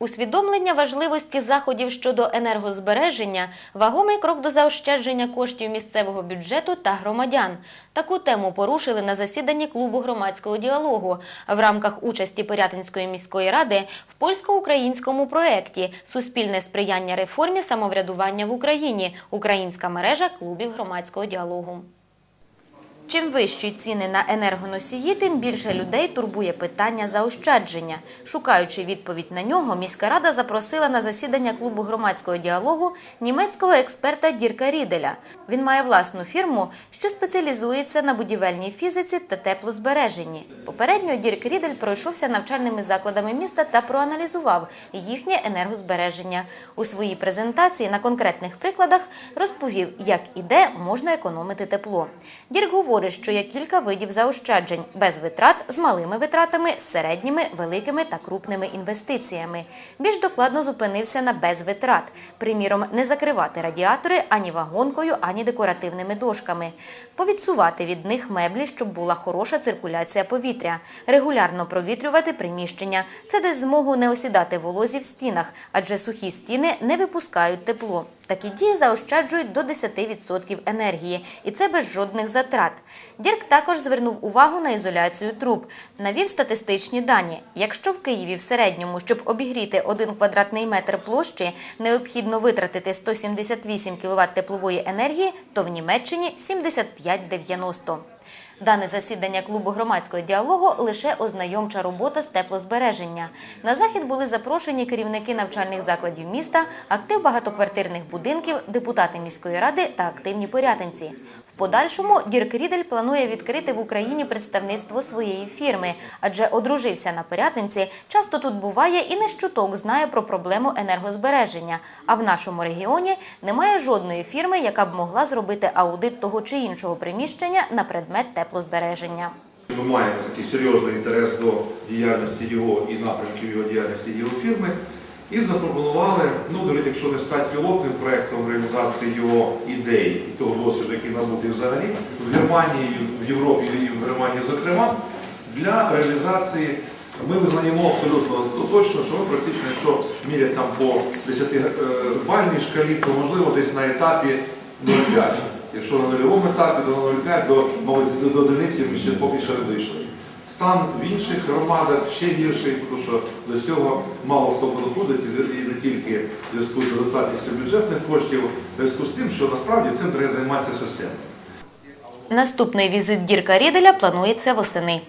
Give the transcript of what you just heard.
Усвідомлення важливості заходів щодо енергозбереження вагомий крок до заощадження коштів місцевого бюджету та громадян. Таку тему порушили на засіданні клубу громадського діалогу в рамках участі Пирятинської міської ради в польсько-українському проєкті Суспільне сприяння реформі самоврядування в Україні. Українська мережа клубів громадського діалогу. Чим вищі ціни на енергоносії, тим більше людей турбує питання заощадження. Шукаючи відповідь на нього, міська рада запросила на засідання клубу громадського діалогу німецького експерта Дірка Ріделя. Він має власну фірму, що спеціалізується на будівельній фізиці та теплозбереженні. Попередньо Дірк Рідель пройшовся навчальними закладами міста та проаналізував їхнє енергозбереження. У своїй презентації на конкретних прикладах розповів, як і де можна економити тепло. Дірк говорить, що є кілька видів заощаджень без витрат з малими витратами, середніми, великими та крупними інвестиціями. Більш докладно зупинився на без витрат. Приміром, не закривати радіатори ані вагонкою, ані декоративними дошками. Повідсувати від них меблі, щоб була хороша циркуляція повітря. Регулярно провітрювати приміщення. Це дасть змогу не осідати волозі в стінах, адже сухі стіни не випускають тепло. Такі дії заощаджують до 10% енергії, і це без жодних затрат. Дірк також звернув увагу на ізоляцію труб. Навів статистичні дані. Якщо в Києві в середньому, щоб обігріти 1 квадратний метр площі, необхідно витратити 178 кВт теплової енергії, то в Німеччині 75-90. Дане засідання клубу громадського діалогу лише ознайомча робота з теплозбереження. На захід були запрошені керівники навчальних закладів міста, актив багатоквартирних будинків, депутати міської ради та активні порятинці. Подальшому Дірк Рідель планує відкрити в Україні представництво своєї фірми, адже одружився на порятинці, часто тут буває і не щуток знає про проблему енергозбереження. А в нашому регіоні немає жодної фірми, яка б могла зробити аудит того чи іншого приміщення на предмет теплозбереження. Ми маємо такий серйозний інтерес до діяльності його і напрямків його діяльності його фірми. І запропонували, ну, навіть якщо не стати пілотним проєктом реалізації його ідей і того досвіду, який набутий взагалі, в Германії, в Європі і в Германії, зокрема, для реалізації ми визнаємо абсолютно точно, що ми практично, якщо мірять там по 10-бальній шкалі, то можливо десь на етапі 0,5. Якщо на нульовому етапі, то на 0,5 до, мабуть, до одиниці ми ще поки що не дійшли. Стан в інших громадах ще гірший, тому що до цього мало хто доходить, і не тільки в зв'язку з недостатністю бюджетних коштів, в зв'язку з тим, що насправді цим треба займатися системою. Наступний візит Дірка Ріделя планується восени.